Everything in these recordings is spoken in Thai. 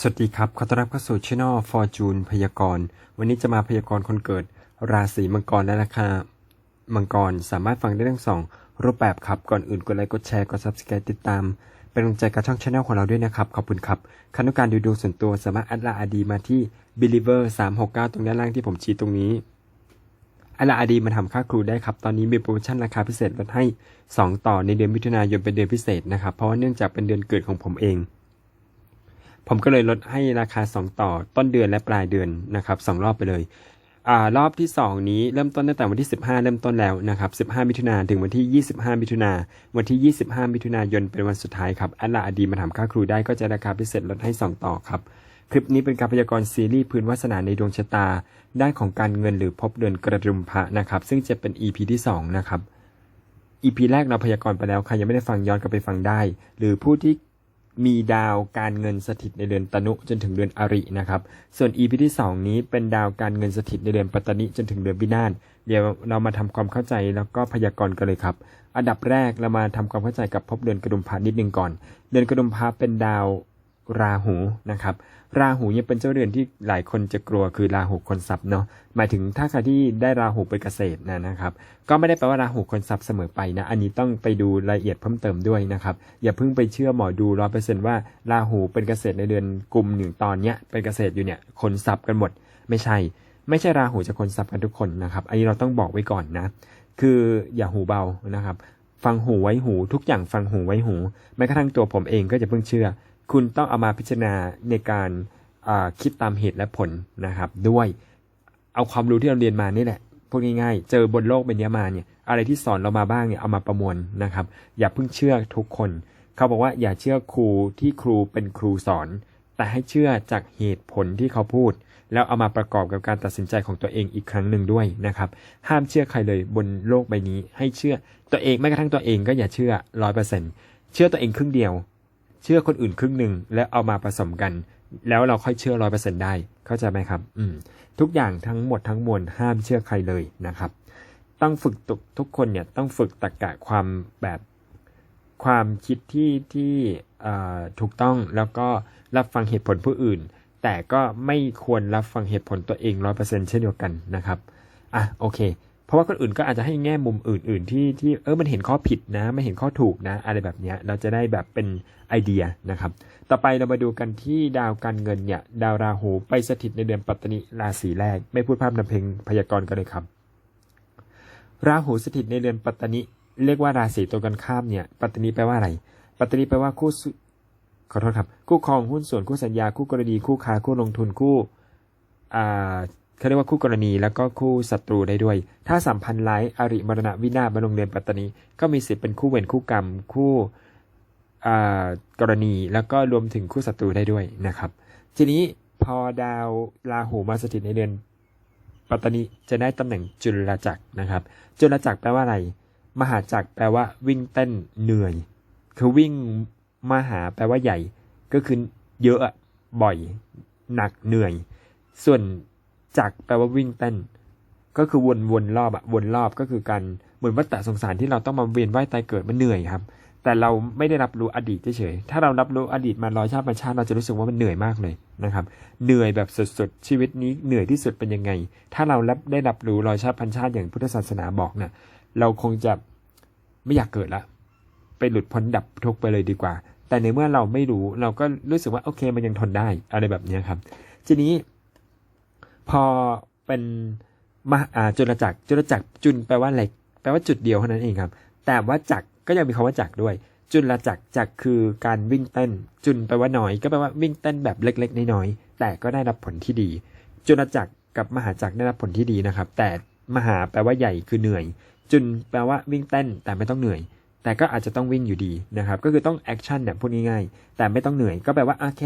สวัสดีครับ ขอต้อนรับเข้าสู่ช่อง Fortune พยากรณ์ วันนี้จะมาพยากรณ์คนเกิด ราศีมังกรและราคามังกรสามารถฟังได้ทั้งสองรูปแบบครับ ก่อนอื่นกดไลค์ กดแชร์ กด Subscribe ติดตาม เป็นกำลังใจกับช่องช anel ของเราด้วยนะครับ ขอบคุณครับคันต้องการดูดวงส่วนตัวสามารถแอดลน์อดีมาที่ believer 369 ตรงด้านล่างที่ผมชี้ตรงนี้อัลาอดีมาทำค่าครูได้ครับ ตอนนี้มีโปรโมชั่นราคาพิเศษลดให้ 2 ต่อในเดือนมิถุนายนเป็นเดือนพิเศษนะครับ เพราะว่าเนื่องจากเป็นเดือนเกิดของผมเอง ผมก็เลยลดให้ราคา 2 ต่อต้นเดือนและปลายเดือนนะครับสองรอบไปเลยอารอบที่ 2 นี้เริ่มต้นตั้งแต่วันที่ 15 เริ่มต้นแล้วนะครับ 15 มิถุนาถึงวันที่ 25 มิถุนาวันที่ 25 มิถุนายนเป็นวันสุดท้ายครับอัลลาอดีมาทำค่าครูได้ก็จะราคาพิเศษลดให้ 2 ต่อครับ คลิปนี้เป็นการพยากรณ์ซีรีส์พื้นวาสนาในดวงชะตา ด้านของการเงินหรือพบเดือนกระดุมพระนะครับ ซึ่งจะเป็น EP ที่ 2 นะครับ EP แรกเราพยากรณ์ไปแล้วใครยังไม่ได้ฟังย้อนกลับไปฟังได้ หรือผู้ที่ มีดาวการเงินสถิตในเดือนตนุจนถึงเดือนอรินะครับ ส่วน EP ที่ 2 นี้เป็นดาวการเงินสถิตในเดือนปัตตนิจนถึงเดือนวินาศเดี๋ยวเรามาทำความเข้าใจแล้วก็พยากรณ์กันเลยครับ อันดับแรกเรามาทำความเข้าใจกับพบเดือนกระดุมพานิดนึงก่อน เดือนกระดุมพาเป็นดาว ราหูนะครับ ราหูยังเป็นเจ้าเรือนที่หลายคนจะกลัวคือราหูคนทรัพย์เนาะหมายถึงถ้าใครที่ได้ราหูเป็นเกษตรนะนะครับ ก็ไม่ได้แปลว่าราหูคนทรัพย์เสมอไปนะ อันนี้ต้องไปดูรายละเอียดเพิ่มเติมด้วยนะครับ อย่าเพิ่งไปเชื่อหมอดูร้อยเปอร์เซนต์ว่าราหูเป็นเกษตรในเดือนกุมหนึ่งตอนเนี้ยเป็นเกษตรอยู่เนี่ยคนทรัพย์กันหมด ไม่ใช่ ไม่ใช่ราหูจะคนทรัพย์กันทุกคนนะครับ อันนี้เราต้องบอกไว้ก่อนนะ คืออย่าหูเบานะครับ ฟังหูไว้หูทุกอย่างฟังหูไว้หูแม้กระทั่งตัวผมเองก็จะเพิ่งเชื่อ คุณต้องเอามาพิจารณาในการคิดตามเหตุและผลนะครับ ด้วยเอาความรู้ที่เราเรียนมานี่แหละพูดง่ายๆ เจอบนโลกใบนี้มาเนี่ยอะไรที่สอนเรามาบ้างเนี่ยเอามาประมวลนะครับ อย่าเพิ่งเชื่อทุกคน เขาบอกว่าอย่าเชื่อครูที่ครูเป็นครูสอน แต่ให้เชื่อจากเหตุผลที่เขาพูด แล้วเอามาประกอบกับการตัดสินใจของตัวเองอีกครั้งหนึ่งด้วยนะครับ ห้ามเชื่อใครเลยบนโลกใบนี้ ให้เชื่อตัวเองแม้กระทั่งตัวเองก็อย่าเชื่อร้อยเปอร์เซ็นต์เชื่อตัวเองครึ่งเดียว เชื่อคนอื่นครึ่งหนึ่งแล้วเอามาผสมกัน แล้วเราค่อยเชื่อร้อยเปอร์เซ็นได้ เข้าใจไหมครับ อืม ทุกอย่างทั้งหมดทั้งมวลห้ามเชื่อใครเลยนะครับ ต้องฝึกทุกทุกคนเนี่ยต้องฝึกตรรกะความแบบความคิดที่ที่ถูกต้องแล้วก็รับฟังเหตุผลผู้อื่น แต่ก็ไม่ควรรับฟังเหตุผลตัวเองร้อยเปอร์เซ็นเช่นเดียวกันนะครับ อะโอเค เพราะว่าคนอื่นก็อาจจะให้แง่มุมอื่น ๆ ที่ที่เออมันเห็นข้อผิดนะไม่เห็นข้อถูกนะ อะไรแบบนี้เราจะได้แบบเป็นไอเดียนะครับ ต่อไปเรามาดูกันที่ดาวการเงินเนี่ย ดาวราหูไปสถิตในเดือนปัตตนิราศีแรก ไม่พูดภาพนำเพลงพยากรณ์กันเลยครับ ราหูสถิตในเดือนปัตตนิเรียกว่าราศีตัวกันข้ามเนี่ย ปัตตนิแปลว่าอะไร ปัตตนิแปลว่าคู่ขอโทษครับ คู่ครองหุ้นส่วนคู่สัญญาคู่กรณีคู่ค้าคู่ลงทุนคู่อ่า เขาเรียกว่าคู่กรณีแล้วก็คู่ศัตรูได้ด้วย ถ้าสัมพันธ์ร้ายอริมรณะวินาศมาลงเดือนปัตตนิก็มีสิทธิ์เป็นคู่เวรคู่กรรม คู่กรณีแล้วก็รวมถึงคู่ศัตรูได้ด้วยนะครับ ทีนี้พอดาวราหูมาสถิตในเดือนปัตตนิจะได้ตำแหน่งจุลจักรนะครับ จุลจักรแปลว่าอะไร มหาจักรแปลว่าวิ่งเต้นเหนื่อย คือวิ่งมหาแปลว่าใหญ่ ก็คือเยอะบ่อย หนักเหนื่อย ส่วน จักแปลว่าวิ่งเต้น ก็คือวนวนรอบอะวนรอบก็คือการเหมือนวัฏฏะสงสารที่เราต้องมาเวียนว่ายตายเกิดมันเหนื่อยครับ แต่เราไม่ได้รับรู้อดีตเฉยๆถ้าเรารับรู้อดีตมาร้อยชาติพันชาติเราจะรู้สึกว่ามันเหนื่อยมากเลยนะครับ เหนื่อยแบบสุดๆชีวิตนี้เหนื่อยที่สุดเป็นยังไง ถ้าเรารับได้รับรู้ร้อยชาติพันชาติอย่างพุทธศาสนาบอกเนี่ยเราคงจะไม่อยากเกิดละไปหลุดพ้นดับทุกข์ไปเลยดีกว่า แต่ในเมื่อเราไม่รู้เราก็รู้สึกว่าโอเคมันยังทนได้อะไรแบบนี้ครับ ทีนี้ พอเป็นมหาจุลจักรจุลจักรจุลแปลว่าอะไรแปลว่าจุดเดียวเท่านั้นเองครับ แต่ว่าจักรก็ยังมีคำว่าจักรด้วย จุลจักรจักรคือการวิ่งเต้น จุลแปลว่าน้อย ก็แปลว่าวิ่งเต้นแบบเล็กๆน้อยๆแต่ก็ได้รับผลที่ดี จุลจักรกับมหาจักรได้รับผลที่ดีนะครับ แต่มหาแปลว่าใหญ่คือเหนื่อย จุลแปลว่าวิ่งเต้นแต่ไม่ต้องเหนื่อย แต่ก็อาจจะต้องวิ่งอยู่ดีนะครับ ก็คือต้องแอคชั่นเนี่ยพูดง่ายๆแต่ไม่ต้องเหนื่อย ก็แปลว่าโอเค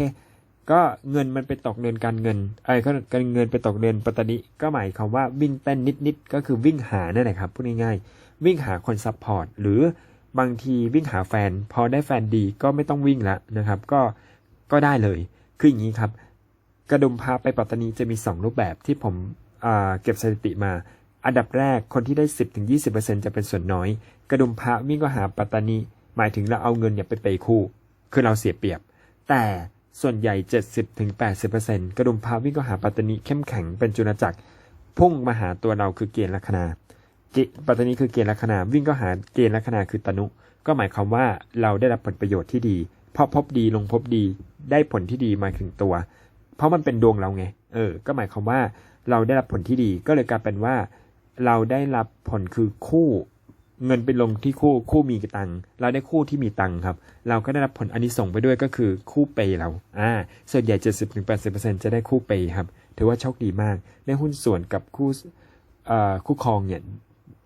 ก็เงินมันไปตกเดือนการเงินไอ้ก็การเงินไปตกเดือนปัตตนิก็หมายความว่าวิ่งเต้นนิดๆก็คือวิ่งหานั่นแหละครับพูดง่ายๆวิ่งหาคนซัพพอร์ตหรือบางทีวิ่งหาแฟน พอได้แฟนดีก็ไม่ต้องวิ่งละนะครับ ก็ก็ได้เลยคืออย่างนี้ครับ กระดุมพาไปปัตตานีจะมี 2 รูปแบบที่ผมเก็บสถิติมา อันดับแรกคนที่ได้ 10-20%จะเป็นส่วนน้อย กระดุมพระวิ่งก็หาปัตตานีหมายถึงเราเอาเงินเนี่ยไปเปย์คู่ คือเราเสียเปรียบ แต่ ส่วนใหญ่ 70-80%กระดุมพาวิ่งก็หาปัตตานีเข้มแข็งเป็นจุลจักร พุ่งมาหาตัวเราคือเกณฑ์ลัคนาปัตตานีคือเกณฑ์ลัคนาวิ่งก็หาเกณฑ์ลัคนาคือตนุ ก็หมายความว่าเราได้รับผลประโยชน์ที่ดีเพราะพบดีลงพบดีได้ผลที่ดีมาถึงตัว เพราะมันเป็นดวงเราไง เออ ก็หมายความว่าเราได้รับผลที่ดีก็เลยกลายเป็นว่า เราได้รับผลคือคู่ เงินไปลงที่คู่คู่มีตังค์เราได้คู่ที่มีตังค์ครับ เราก็ได้รับผลอันนี้ส่งไปด้วยก็คือคู่เปย์เราอ่าส่วนใหญ่ 70-80%จะได้คู่เปย์ครับ ถือว่าโชคดีมากได้หุ้นส่วนกับคู่เอ่อคู่ครองเนี่ย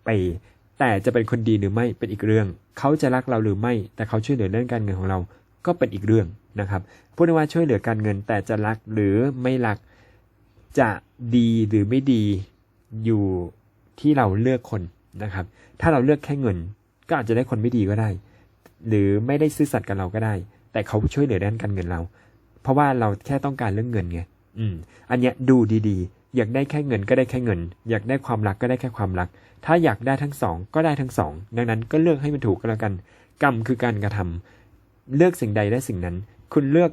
เปย์แต่จะเป็นคนดีหรือไม่เป็นอีกเรื่อง เขาจะรักเราหรือไม่ แต่เขาช่วยเหลือเรื่องการเงินของเราก็เป็นอีกเรื่องนะครับพูดได้ว่าช่วยเหลือการเงินแต่จะรักหรือไม่รักจะดีหรือไม่ดีอยู่ที่เราเลือกคน นะครับ ถ้าเราเลือกแค่เงิน ก็อาจจะได้คนไม่ดีก็ได้ หรือไม่ได้ซื่อสัตย์กับเราก็ได้ แต่เขาช่วยเหลือด้านการเงินเรา เพราะว่าเราแค่ต้องการเรื่องเงินไงอืม อันเนี้ยดูดีๆ อยากได้แค่เงินก็ได้แค่เงิน อยากได้ความรักก็ได้แค่ความรัก ถ้าอยากได้ทั้งสองก็ได้ทั้งสอง ดังนั้นก็เลือกให้มันถูกก็แล้วกัน กรรมคือการกระทำเลือกสิ่งใดได้สิ่งนั้น คุณเลือก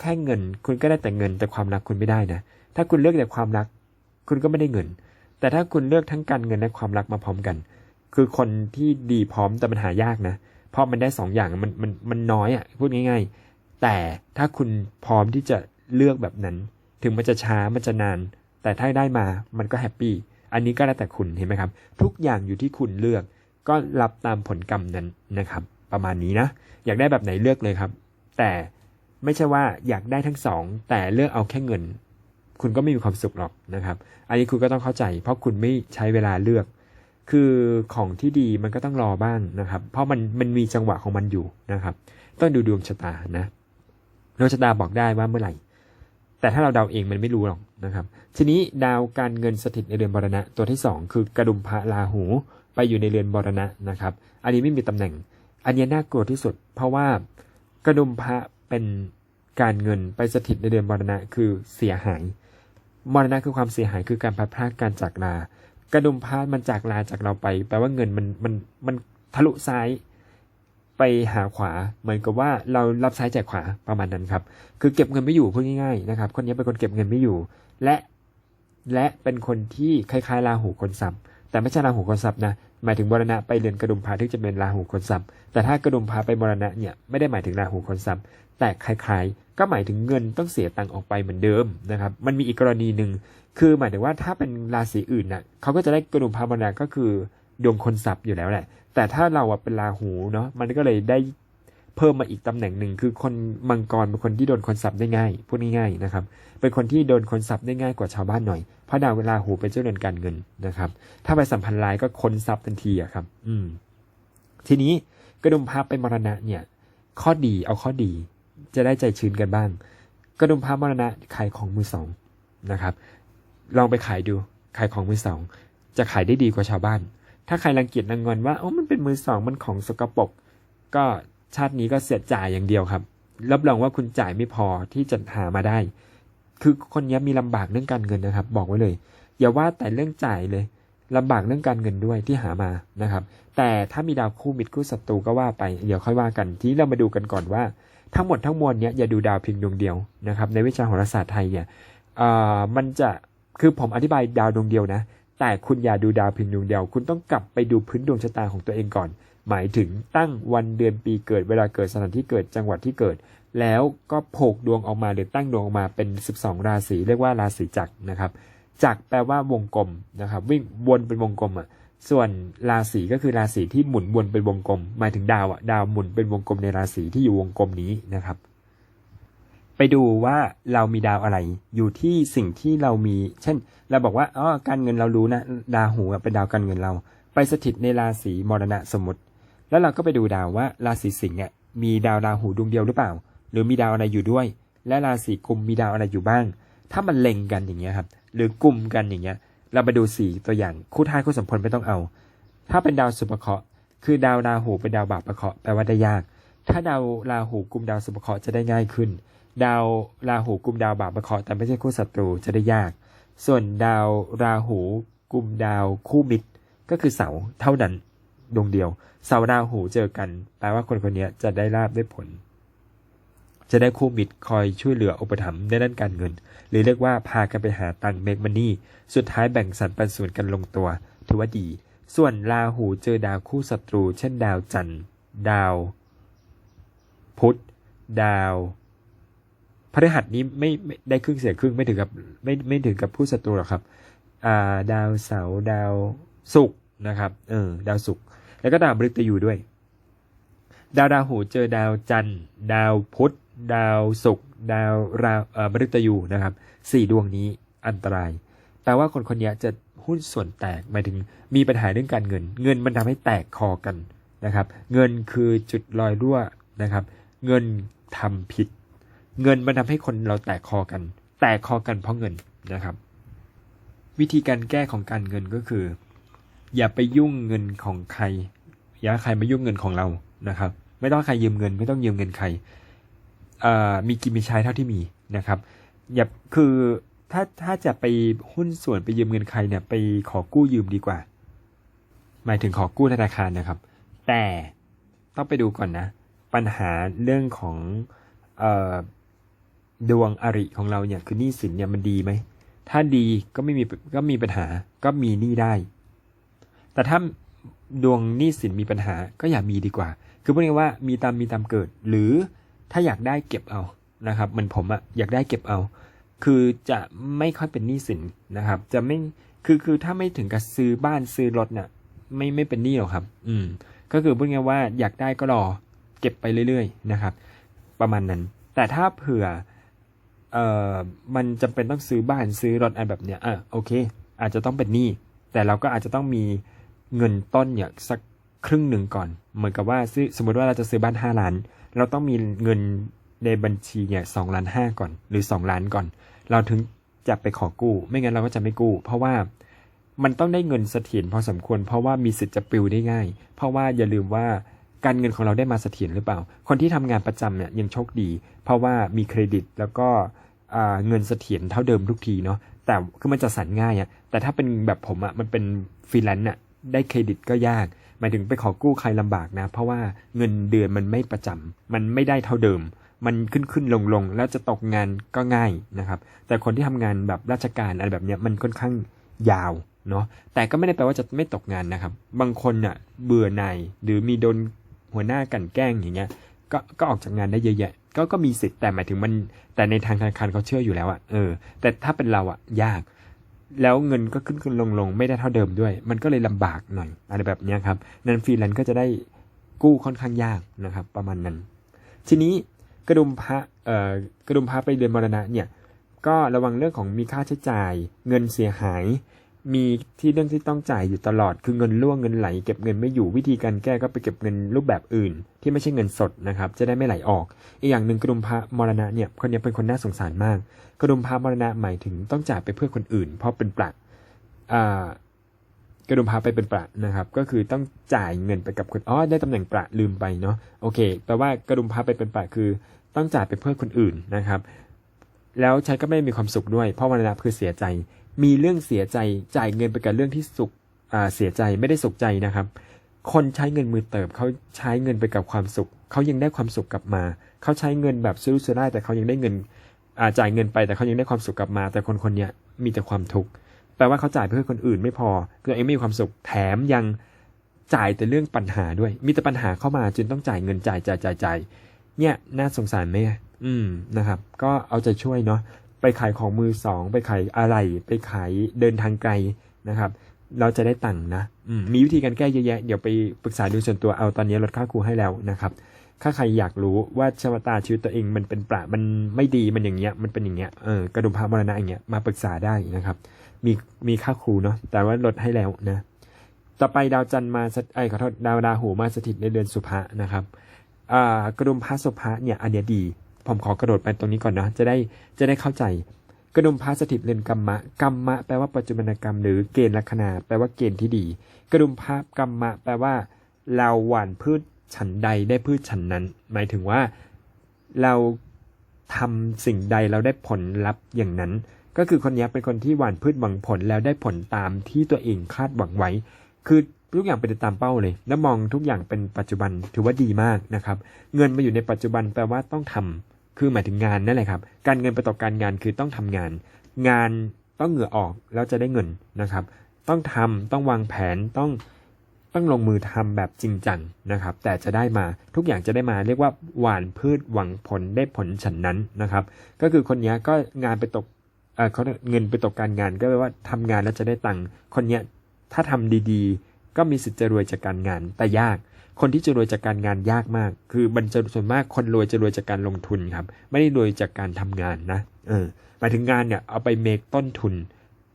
แค่เงิน คุณก็ได้แต่เงินแต่ความรักคุณไม่ได้นะ ถ้าคุณเลือกแต่ความรัก คุณก็ไม่ได้เงิน แต่ถ้าคุณเลือกทั้งการเงินและความรักมาพร้อมกัน คือคนที่ดีพร้อมแต่มันหายากนะ เพราะมันได้สองอย่างมันมันมันน้อยอะ่ะพูดง่าย ๆ แต่ถ้าคุณพร้อมที่จะเลือกแบบนั้น ถึงมันจะช้ามันจะนาน แต่ถ้าได้มามันก็แฮปปี้อันนี้ก็แล้วแต่คุณเห็นไหมครับ ทุกอย่างอยู่ที่คุณเลือก ก็รับตามผลกรรมนั้นนะครับ ประมาณนี้นะ อยากได้แบบไหนเลือกเลยครับ แต่ไม่ใช่ว่าอยากได้ทั้งสองแต่เลือกเอาแค่เงิน คุณก็ไม่มีความสุขหรอกนะครับ อันนี้คุณก็ต้องเข้าใจ เพราะคุณไม่ใช้เวลาเลือก คือของที่ดีมันก็ต้องรอบ้างนะครับ เพราะมันมันมีจังหวะของมันอยู่นะครับ ต้องดูดวงชะตานะดวงชะตาบอกได้ว่าเมื่อไหร่ แต่ถ้าเราเดาเองมันไม่รู้หรอกนะครับ ทีนี้ดาวการเงินสถิตในเรือนบรณะ ตัวที่สองคือกระดุมพระราหูไปอยู่ในเรือนบรณะนะครับ อันนี้ไม่มีตำแหน่ง อันนี้น่ากลัวที่สุด เพราะว่ากระดุมพระเป็นการเงินไปสถิตในเรือนบรณะคือเสียหาย มรณะคือความเสียหายคือการพลัดพลาดการจากลา กระดุมพระมันจากลาจากเราไป แปลว่าเงินมันมันมันทะลุซ้ายไปหาขวา เหมือนกับว่าเรารับซ้ายแจกขวาประมาณนั้นครับ คือเก็บเงินไม่อยู่พูดง่ายๆนะครับ คนนี้เป็นคนเก็บเงินไม่อยู่ และและเป็นคนที่คล้ายๆราหูคนซับแต่ไม่ใช่ราหูคนซับนะ หมายถึงมรณะไปเรือนกระดุมพาที่จะเป็นราหูคนซ้ำแต่ถ้ากระดุมพาไปมรณะเนี่ยไม่ได้หมายถึงราหูคนซ้ำแต่คล้ายๆ ก็หมายถึงเงินต้องเสียตังค์ออกไปเหมือนเดิมนะครับ มันมีอีกกรณีหนึ่งคือหมายถึงว่าถ้าเป็นราศีอื่นน่ะเขาก็จะได้กระดุมพามรณะก็คือดวงคนสับอยู่แล้วแหละ แต่ถ้าเราเป็นราหูเนาะมันก็เลยได้ เพิ่มมาอีกตำแหน่งหนึ่งคือคนมังกรเป็นคนที่โดนคนสับได้ง่ายพูดง่ายๆนะครับ เป็นคนที่โดนคนสับได้ง่ายกว่าชาวบ้านหน่อยเพราะดาวเวลาหูเป็นเจ้าเรือนการเงินนะครับ ถ้าไปสัมพันธ์ร้ายก็คนสับทันทีอะครับ อืม ทีนี้กระดุมพาไปมรณะเนี่ย ข้อดีเอาข้อดี จะได้ใจชื้นกันบ้าง กระดุมพามรณะขายของมือสองนะครับ ลองไปขายดูขายของมือสอง จะขายได้ดีกว่าชาวบ้าน ถ้าใครรังเกียจรังงอนว่าโอ้มันเป็นมือสองมันของสกปรกก็ ชาตินี้ก็เสียจ่ายอย่างเดียวครับ รับรองว่าคุณจ่ายไม่พอที่จะหามาได้ คือคนนี้มีลำบากเรื่องการเงินนะครับ บอกไว้เลย อย่าว่าแต่เรื่องจ่ายเลยลำบากเรื่องการเงินด้วยที่หามานะครับ แต่ถ้ามีดาวคู่มิตรคู่ศัตรูก็ว่าไป เดี๋ยวค่อยว่ากันทีนี้เรามาดูกันก่อนว่า ทั้งหมดทั้งมวลเนี้ยอย่าดูดาวเพียงดวงเดียวนะครับ ในวิชาโหราศาสตร์ไทยเนี่ยเอ่อมันจะคือผมอธิบายดาวดวงเดียวนะ แต่คุณอย่าดูดาวเพียงดวงเดียว คุณต้องกลับไปดูพื้นดวงชะตาของตัวเองก่อน หมายถึงตั้งวันเดือนปีเกิดเวลาเกิดสถานที่เกิดจังหวัดที่เกิด แล้วก็โผกดวงออกมาหรือตั้งดวงออกมาเป็น 12 ราศีเรียกว่าราศีจักรนะครับ จักรแปลว่าวงกลมนะครับ วิ่งวนเป็นวงกลมอะส่วนราศีก็คือราศีที่หมุนวนเป็นวงกลม หมายถึงดาวอะดาวหมุนเป็นวงกลมในราศีที่อยู่วงกลมนี้นะครับ ไปดูว่าเรามีดาวอะไร อยู่ที่สิ่งที่เรามี เช่น เราบอกว่าอ๋อการเงินเรารู้นะดาวหูเป็นดาวการเงินเรา ไปสถิตในราศีมรณะสมมติ แล้วเราก็ไปดูดาวว่าราศีสิงห์มีดาวราหูดวงเดียวหรือเปล่า หรือมีดาวอะไรอยู่ด้วย และราศีกุมมีดาวอะไรอยู่บ้าง ถ้ามันเล็งกันอย่างเงี้ยครับ หรือกลุ่มกันอย่างเงี้ย เรามาดูสีตัวอย่างคู่ท้ายคู่สมพลไม่ต้องเอา ถ้าเป็นดาวสุภเคราะห์คือดาวราหูเป็นดาวบาปประเคราะห์แปลว่าได้ยาก ถ้าดาวราหูกุมดาวสุภเคราะห์จะได้ง่ายขึ้น ดาวราหูกุมดาวบาปประเคราะห์แต่ไม่ใช่คู่ศัตรูจะได้ยาก ส่วนดาวราหูกุมดาวคู่มิตรก็คือเสาเท่านั้น ดวงเดียวเสาราหูเจอกัน แปลว่าคนคนนี้จะได้ลาบได้ผล จะได้คู่มิตรคอยช่วยเหลืออุปถัมภ์ในด้านการเงิน หรือเรียกว่าพากันไปหาตังเมกมันนี่ สุดท้ายแบ่งสรรปันส่วนกันลงตัวถือว่าดี ส่วนราหูเจอดาวคู่ศัตรู เช่นดาวจันทร์ ดาว พุธ ดาวพฤหัสนี้ไม่ไม่ได้ครึ่งเสียครึ่งไม่ถึงกับไม่ไม่ถึงกับผู้ศัตรูหรอกครับ อ่า ดาวเสาร์ดาวศุกร์นะครับ เออ ดาวศุกร์ แล้วก็ดาวมฤตยูด้วย ดาวราหูเจอดาวจันทร์ ดาวพุธ ดาวศุกร์ ดาวราเอ่อมฤตยูนะครับสี่ดวงนี้อันตราย แปลว่าคนคนนี้จะหุ้นส่วนแตกหมายถึงมีปัญหาเรื่องการเงิน เงินมันทำให้แตกคอกันนะครับ เงินคือจุดรอยรั่วนะครับ เงินทำผิด เงินมันทำให้คนเราแตกคอกัน แตกคอกันเพราะเงินนะครับ วิธีการแก้ของการเงินก็คือ อย่าไปยุ่งเงินของใคร อย่าใครมายุ่งเงินของเรานะครับ ไม่ต้องใครยืมเงิน ไม่ต้องยืมเงินใครมีกินมีใช้เท่าที่มีนะครับ อย่าคือถ้าถ้าจะไปหุ้นส่วนไปยืมเงินใครเนี่ยไปขอกู้ยืมดีกว่า หมายถึงขอกู้ธนาคารนะครับ แต่ต้องไปดูก่อนนะ ปัญหาเรื่องของออดวงอริของเราเนี่ยคือหนี้สินเนี่ยมันดีไหม ถ้าดีก็ไม่มีก็มีปัญหาก็มีหนี้ได้ แต่ถ้าดวงหนี้สินมีปัญหาก็อย่ามีดีกว่า คือพูดง่ายว่ามีตามมีตามเกิด หรือถ้าอยากได้เก็บเอานะครับเหมือนผมอะอยากได้เก็บเอา คือจะไม่ค่อยเป็นหนี้สินนะครับ จะไม่คือคือถ้าไม่ถึงกับซื้อบ้านซื้อรถเนี่ยไม่ไม่เป็นหนี้หรอกครับ อืม ก็คือพูดง่ายว่าอยากได้ก็รอเก็บไปเรื่อยๆนะครับ ประมาณนั้น แต่ถ้าเผื่อเอ่อมันจำเป็นต้องซื้อบ้านซื้อรถอะไรแบบเนี้ยอะโอเค อาจจะต้องเป็นหนี้แต่เราก็อาจจะต้องมี เงินต้นเนี่ยสักครึ่งหนึ่งก่อน เหมือนกับว่าซื้อสมมติว่าเราจะซื้อบ้านห้าล้าน เราต้องมีเงินในบัญชีเนี่ยสองล้านห้าก่อน หรือสองล้านก่อน เราถึงจะไปขอกู้ ไม่งั้นเราก็จะไม่กู้ เพราะว่ามันต้องได้เงินเสถียรพอสมควร เพราะว่ามีสิทธิ์จะปลิวได้ง่าย เพราะว่าอย่าลืมว่าการเงินของเราได้มาเสถียรหรือเปล่า คนที่ทำงานประจำเนี่ยยังโชคดี เพราะว่ามีเครดิตแล้วก็เงินเสถียรเท่าเดิมทุกทีเนาะแต่คือมันจะสั่นง่ายอะแต่ถ้าเป็นแบบผมอะมันเป็นฟรีแลนซ์อะ ได้เครดิตก็ยากหมายถึงไปขอกู้ใครลำบากนะ เพราะว่าเงินเดือนมันไม่ประจำมันไม่ได้เท่าเดิม มันขึ้นขึ้นลงลงแล้วจะตกงานก็ง่ายนะครับ แต่คนที่ทำงานแบบราชการอะไรแบบเนี้ยมันค่อนข้างยาวเนาะแต่ก็ไม่ได้แปลว่าจะไม่ตกงานนะครับ บางคนอะเบื่อหน่ายหรือมีโดนหัวหน้ากันแกล้งอย่างเงี้ยก็ก็ออกจากงานได้เยอะแยะก็ก็มีสิทธิ์แต่หมายถึงมันแต่ในทางธนาคารเขาเชื่ออยู่แล้วอะเออแต่ถ้าเป็นเราอะยาก แล้วเงินก็ขึ้นขึ้นลงลงไม่ได้เท่าเดิมด้วย มันก็เลยลำบากหน่อยอะไรแบบนี้ครับนั้นฟรีแลนซ์ก็จะได้กู้ค่อนข้างยากนะครับ ประมาณนั้น ทีนี้กระดุมพระเอ่อกระดุมพระไปเดือนมรณะเนี่ยก็ระวังเรื่องของมีค่าใช้จ่าย เงินเสียหาย มีที่เรื่องที่ต้องจ่ายอยู่ตลอด คือเงินล่วงเงินไหล เก็บเงินไม่อยู่วิธีการแก้ก็ไปเก็บเงินรูปแบบอื่น ที่ไม่ใช่เงินสดนะครับ จะได้ไม่ไหลออก อีกอย่างหนึ่งกระดุมพระมรณะเนี่ยคนนี้เป็นคนน่าสงสารมากกระดุมพระมรณะหมายถึงต้องจ่ายไปเพื่อคนอื่น เพราะเป็นปลักอ่ากระดุมพระไปเป็นปลักนะครับ ก็คือต้องจ่ายเงินไปกับคนอ๋อได้ตำแหน่งปลักลืมไปเนาะโอเคแปลว่ากระดุมพระไปเป็นปลักคือ ต้องจ่ายไปเพื่อคนอื่นนะครับ แล้วใช้ก็ไม่มีความสุขด้วย เพราะมรณะคือเสียใจ มีเรื่องเสียใจจ่ายเงินไปกับเรื่องที่สุขเสียใจไม่ได้สุขใจนะครับ คนใช้เงินมือเติบเขาใช้เงินไปกับความสุข เขายังได้ความสุขกลับมา เขาใช้เงินแบบซื้อซื้อได้แต่เขายังได้เงินจ่ายเงินไปแต่เขายังได้ความสุขกลับมา แต่คนคนนี้มีแต่ความทุกข์แปลว่าเขาจ่ายเพื่อคนอื่นไม่พอตัวเองไม่มีความสุขแถมยังจ่ายแต่เรื่องปัญหาด้วย มีแต่ปัญหาเข้ามาจนต้องจ่ายเงินจ่ายจ่ายจ่ายจ่ายเนี่ยน่าสงสารไหมอืมนะครับ ก็เอาใจช่วยเนาะ ไปขายของมือสอง ไปขายอะไร ไปขายเดินทางไกลนะครับ เราจะได้ตังค์นะมมีวิธีการแก้เยอะแยะ เดี๋ยวไปปรึกษาดูส่วนตัวเอาตอนนี้ลดค่าครูให้แล้วนะครับ ถ้าใครอยากรู้ว่าชะตาชีวิตตัวเองมันเป็นประมันไม่ดีมันอย่างเงี้ยมันเป็นอย่างเงี้ยเออกระดุมพระมรณะอย่างเงี้ยมาปรึกษาได้นะครับ มีมีค่าครูเนาะแต่ว่าลดให้แล้วนะ ต่อไปดาวจันทร์มาไอ้ขอโทษดาวราหูมาสถิตในเดือนสุภะนะครับอ่ากระดุมพระสุภะเนี่ยอันเนี้ยดี ผมขอกระโดดไปตรงนี้ก่อนนะจะได้จะได้เข้าใจกระดุมพระสถิตเรือนกรรมะกรรมะแปลว่าปัจจุบันกรรมหรือเกณฑ์ลัคนาแปลว่าเกณฑ์ที่ดี กระดุมพระกรรมะแปลว่า เราหว่านพืชฉันใดได้พืชฉันนั้น หมายถึงว่า เราทำสิ่งใดเราได้ผลลัพธ์อย่างนั้น ก็คือคนนี้เป็นคนที่หว่านพืชหวังผลแล้วได้ผลตามที่ตัวเองคาดหวังไว้ คือทุกอย่างเป็นตามเป้าเลย แล้วมองทุกอย่างเป็นปัจจุบันถือว่าดีมากนะครับ เงินมาอยู่ในปัจจุบันแปลว่าต้องทำ คือหมายถึงงานนั่นแหละครับ การเงินไปตกการงานคือต้องทำงาน งานต้องเหงื่อออกแล้วจะได้เงินนะครับ ต้องทำต้องวางแผนต้องต้องลงมือทำแบบจริงจังนะครับ แต่จะได้มาทุกอย่างจะได้มาเรียกว่าหวานพืชหวังผลได้ผลฉันนั้นนะครับ ก็คือคนนี้ก็งานไปตกเออเขาเงินไปตกการงานก็แปลว่าทำงานแล้วจะได้ตังค์คนนี้ถ้าทำดีๆ ก็มีสิทธิ์จะรวยจากการงานแต่ยาก คนที่จะรวยจากการงานยากมาก คือมันจะส่วนมากคนรวยจะรวยจากการลงทุนครับ ไม่ได้รวยจากการทำงานนะ เออ หมายถึงงานเนี่ยเอาไปเมคต้นทุน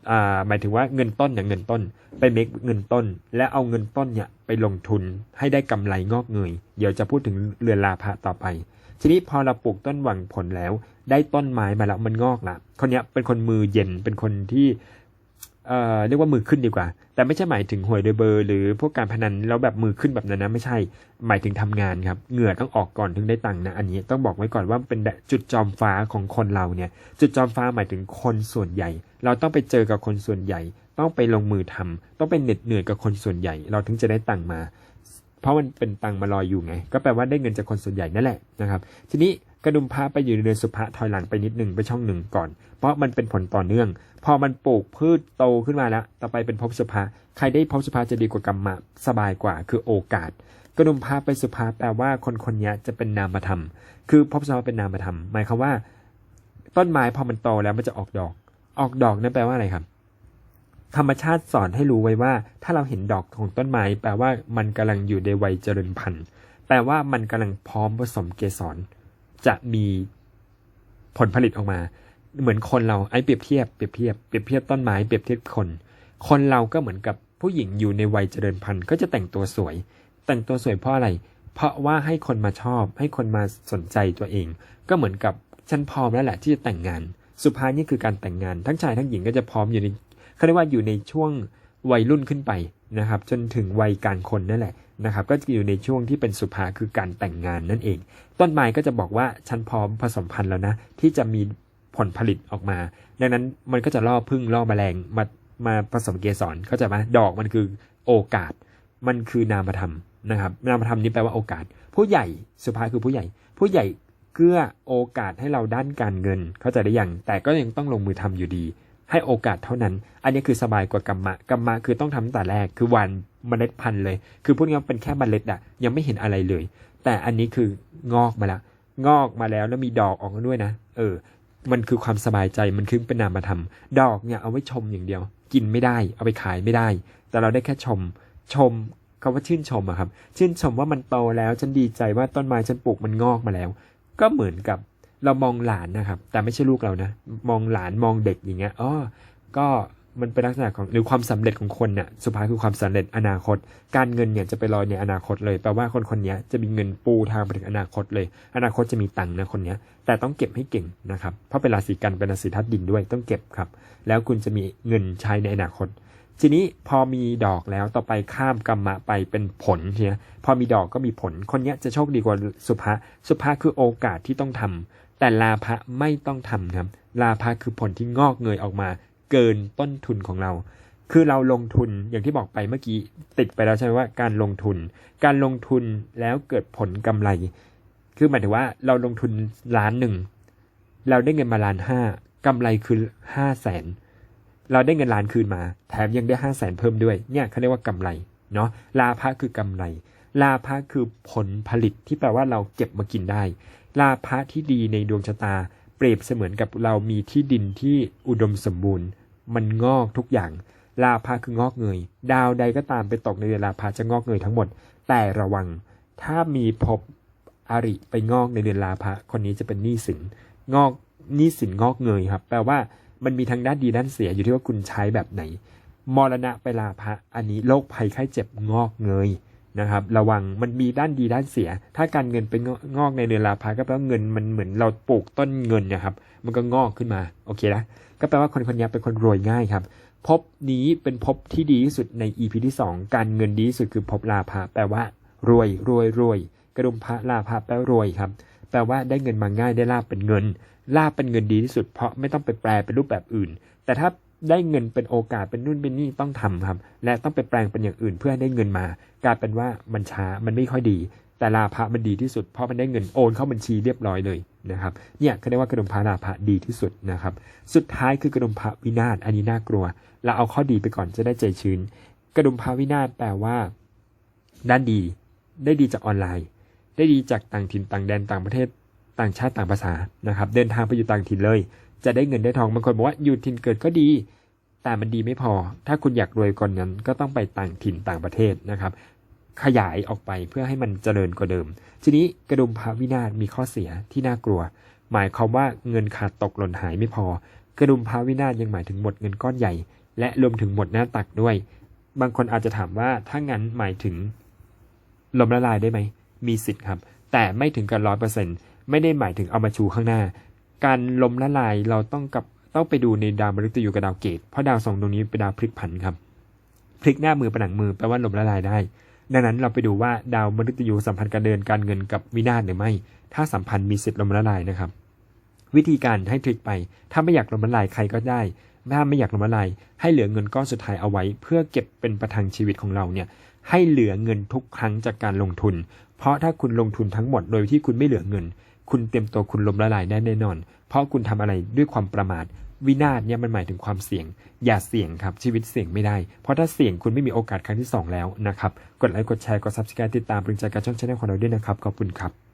อ่า หมายถึงว่าเงินต้นเนี่ยเงินต้น ไปเมคเงินต้น และเอาเงินต้นเนี่ยไปลงทุนให้ได้กำไรงอกเงย เดี๋ยวจะพูดถึงเรือนลาภะต่อไป ทีนี้พอเราปลูกต้นหวังผลแล้ว ได้ต้นไม้มาแล้วมันงอกละคนเนี้ยเป็นคนมือเย็น เป็นคนที่ เอ่อเรียกว่ามือขึ้นดีกว่า แต่ไม่ใช่หมายถึงหวยโดยเบอร์ หรือพวกการพนันแล้วแบบมือขึ้นแบบนั้นนะไม่ใช่หมายถึงทำงานครับเหงื่อต้องออกก่อนถึงได้ตังค์นะอันนี้ต้องบอกไว้ก่อนว่าเป็นจุดจอมฟ้าของคนเราเนี่ยจุดจอมฟ้าหมายถึงคนส่วนใหญ่ เราต้องไปเจอกับคนส่วนใหญ่ ต้องไปลงมือทำต้องเป็นเหน็ดเหนื่อยกับคนส่วนใหญ่ เราถึงจะได้ตังค์มา เพราะมันเป็นตังค์มารอยอยู่ไง ก็แปลว่าได้เงินจากคนส่วนใหญ่นั่นแหละนะครับ ทีนี้ กระดุมพระไปอยู่ในเดือนสุภะถอยหลังไปนิดหนึ่งไปช่องหนึ่งก่อน เพราะมันเป็นผลต่อเนื่อง พอมันปลูกพืชโตขึ้นมาแล้ว ต่อไปเป็นภพสุภะใครได้ภพสุภะจะดีกว่ากรรมะสบายกว่าคือโอกาส กระดุมพระไปสุภะแปลว่าคนคนนี้จะเป็นนามธรรม คือภพสุภะเป็นนามธรรม หมายความว่า ต้นไม้พอมันโตแล้วมันจะออกดอก ออกดอกนั่นแปลว่าอะไรครับธรรมชาติสอนให้รู้ไว้ว่า ถ้าเราเห็นดอกของต้นไม้ แปลว่ามันกำลังอยู่ในวัยเจริญพันธุ์ แปลว่ามันกำลังพร้อมผสมเกสร จะมีผลผลิตออกมา เหมือนคนเราไอ้เปรียบเทียบเปรียบเทียบเปรียบเทียบต้นไม้เปรียบเทียบคน คนเราก็เหมือนกับผู้หญิงอยู่ในวัยเจริญพันธุ์ก็จะแต่งตัวสวย แต่งตัวสวยเพราะอะไร เพราะว่าให้คนมาชอบ ให้คนมาสนใจตัวเอง ก็เหมือนกับฉันพร้อมแล้วแหละที่จะแต่งงาน สุดท้ายนี่คือการแต่งงาน ทั้งชายทั้งหญิงก็จะพร้อมอยู่ในเขาเรียกว่าอยู่ในช่วง วัยรุ่นขึ้นไปนะครับ จนถึงวัยการคนนั่นแหละนะครับ ก็จะอยู่ในช่วงที่เป็นสุภาคือการแต่งงานนั่นเอง ต้นไม้ก็จะบอกว่าฉันพร้อมผสมพันธุ์แล้วนะ ที่จะมีผลผลิตออกมา ดังนั้นมันก็จะล่อพึ่งล่อแมลงมามาผสมเกสรเข้าใจไหมดอกมันคือโอกาส มันคือนามธรรมนะครับ นามธรรมนี้แปลว่าโอกาส ผู้ใหญ่สุภาคือผู้ใหญ่ ผู้ใหญ่เกื้อโอกาสให้เราด้านการเงิน เข้าใจได้ยังแต่ก็ยังต้องลงมือทำอยู่ดี ให้โอกาสเท่านั้น อันนี้คือสบายกว่ากรรมะกรรมะคือต้องทำตั้งแต่แรกคือวันเมล็ดพันธุ์เลย คือพวกนี้มันเป็นแค่เมล็ดอะยังไม่เห็นอะไรเลย แต่อันนี้คืองอกมาแล้วงอกมาแล้วแล้วมีดอกออกมาด้วยนะ เออ มันคือความสบายใจมันคือเป็นนามธรรมดอกเนี่ยเอาไว้ชมอย่างเดียว กินไม่ได้ เอาไปขายไม่ได้ แต่เราได้แค่ชม ชมคำว่าชื่นชมอะครับ ชื่นชมว่ามันโตแล้วฉันดีใจว่าต้นไม้ฉันปลูกมันงอกมาแล้ว ก็เหมือนกับ เรามองหลานนะครับ แต่ไม่ใช่ลูกเรานะ มองหลานมองเด็กอย่างเงี้ยอ๋อก็มันเป็นลักษณะของหรือความสำเร็จของคนเนี่ยสุดท้ายคือความสำเร็จอนาคต การเงินเนี่ยจะไปลอยในอนาคตเลยแปลว่าคนคนนี้จะมีเงินปูทางไปถึงอนาคตเลย อนาคตจะมีตังค์นะคนนี้แต่ต้องเก็บให้เก่งนะครับเพราะเป็นราศีกันเป็นราศีทัดดินด้วยต้องเก็บครับ แล้วคุณจะมีเงินใช้ในอนาคต ทีนี้พอมีดอกแล้วต่อไปข้ามกรรมะไปเป็นผลเนี่ยพอมีดอกก็มีผลคนนี้จะโชคดีกว่าสุภาสุภาคือโอกาสที่ต้องทำ แต่ลาภะไม่ต้องทำครับ ลาภะคือผลที่งอกเงยออกมา เกินต้นทุนของเรา คือเราลงทุนอย่างที่บอกไปเมื่อกี้ติดไปแล้วใช่ไหมว่าการลงทุน การลงทุนแล้วเกิดผลกำไร คือหมายถึงว่าเราลงทุนล้านหนึ่งเราได้เงินมาล้านห้ากำไรคือห้าแสนเราได้เงินล้านคืนมา แถมยังได้ห้าแสนเพิ่มด้วย เนี่ยเขาเรียกว่ากำไรเนาะลาภะคือกำไร ลาภะคือผลผลิตที่แปลว่าเราเก็บมากินได้ ลาภะที่ดีในดวงชะตา เปรียบเสมือนกับเรามีที่ดินที่อุดมสมบูรณ์ มันงอกทุกอย่างลาภะคืองอกเงย ดาวใดก็ตามไปตกในเดือนลาภะจะงอกเงยทั้งหมด แต่ระวัง ถ้ามีภพอริไปงอกในเดือนลาภะคนนี้จะเป็นหนี้สินงอกหนี้สินงอกเงยครับ แปลว่ามันมีทั้งด้านดีด้านเสียอยู่ที่ว่าคุณใช้แบบไหนมรณะไปลาภะอันนี้โรคภัยไข้เจ็บงอกเงย นะครับ ระวังมันมีด้านดีด้านเสีย ถ้าการเงินไปงอกในเดือนลาภะก็แปลว่าเงินมันเหมือนเราปลูกต้นเงินนะครับ มันก็งอกขึ้นมาโอเคนะก็แปลว่าคนคนนี้เป็นคนรวยง่ายครับภพนี้เป็นภพที่ดีที่สุดใน EP ที่ 2 การเงินดีที่สุดคือภพลาภะแปลว่า รวยรวยรวยกระดุมพระลาภะแปลว่ารวยครับ แปลว่าได้เงินมาง่ายได้ลาบเป็นเงินลาบเป็นเงินดีที่สุดเพราะไม่ต้องไปแปลเป็นรูปแบบอื่น แต่ถ้า ได้เงินเป็นโอกาสเป็นนู่นเป็นนี่ต้องทำครับ และต้องไปแปลงเป็นอย่างอื่นเพื่อให้ได้เงินมา กลายเป็นว่ามันช้ามันไม่ค่อยดี แต่ลาภะมันดีที่สุด เพราะมันได้เงินโอนเข้าบัญชีเรียบร้อยเลยนะครับเนี่ยก็เรียกว่ากระดุมพระราภะดีที่สุดนะครับ สุดท้ายคือกระดุมพระวินาศอันนี้น่ากลัว เราเอาข้อดีไปก่อนจะได้ใจชื้น กระดุมพระวินาศแปลว่า ด้านดี ได้ดีจากออนไลน์ ได้ดีจากต่างถิ่นต่างแดนต่างประเทศต่างชาติต่างภาษานะครับ เดินทางไปอยู่ต่างถิ่นเลย จะได้เงินได้ทองบางคนบอกว่าอยู่ถิ่นเกิดก็ดี แต่มันดีไม่พอ ถ้าคุณอยากรวยก่อนนั้น ก็ต้องไปต่างถิ่นต่างประเทศนะครับ ขยายออกไปเพื่อให้มันเจริญกว่าเดิม ทีนี้กระดุมพระวินาศมีข้อเสียที่น่ากลัว หมายความว่าเงินขาดตกหล่นหายไม่พอ กระดุมพระวินาศยังหมายถึงหมดเงินก้อนใหญ่ และรวมถึงหมดหน้าตักด้วย บางคนอาจจะถามว่าถ้างั้นหมายถึงลมละลายได้ไหมมีสิทธิ์ครับ แต่ไม่ถึงกันร้อยเปอร์เซ็นต์ไม่ได้หมายถึงเอามาชูข้างหน้า การล้มละลายเราต้องกับต้องไปดูในดาวมฤตยูกับดาวเกตเพราะดาวสองดวงนี้เป็นดาวพลิกผันครับพลิกหน้ามือผนังมือแปลว่าล้มละลายได้ ดังนั้นเราไปดูว่าดาวมฤตยูสัมพันธ์การเดินการเงินกับวินาศหรือไม่ ถ้าสัมพันธ์มีสิทธิ์ล้มละลายนะครับ วิธีการให้พลิกไป ถ้าไม่อยากล้มละลายใครก็ได้ถ้าไม่อยากล้มละลายให้เหลือเงินก้อนสุดท้ายเอาไว้ เพื่อเก็บเป็นประทังชีวิตของเราเนี่ยให้เหลือเงินทุกครั้งจากการลงทุน เพราะถ้าคุณลงทุนทั้งหมดโดยที่คุณไม่เหลือเงิน คุณเตรียมตัวคุณล้มละลายแน่แน่นอน เพราะคุณทำอะไรด้วยความประมาท วินาศเนี่ยมันหมายถึงความเสี่ยง อย่าเสี่ยงครับ ชีวิตเสี่ยงไม่ได้ เพราะถ้าเสี่ยงคุณไม่มีโอกาสครั้งที่สองแล้วนะครับ กดไลค์ กดแชร์ กดซับสไครต์ติดตามปรึกำลังใจกับช่องชาแนลของเราด้วยนะครับ ขอบคุณครับ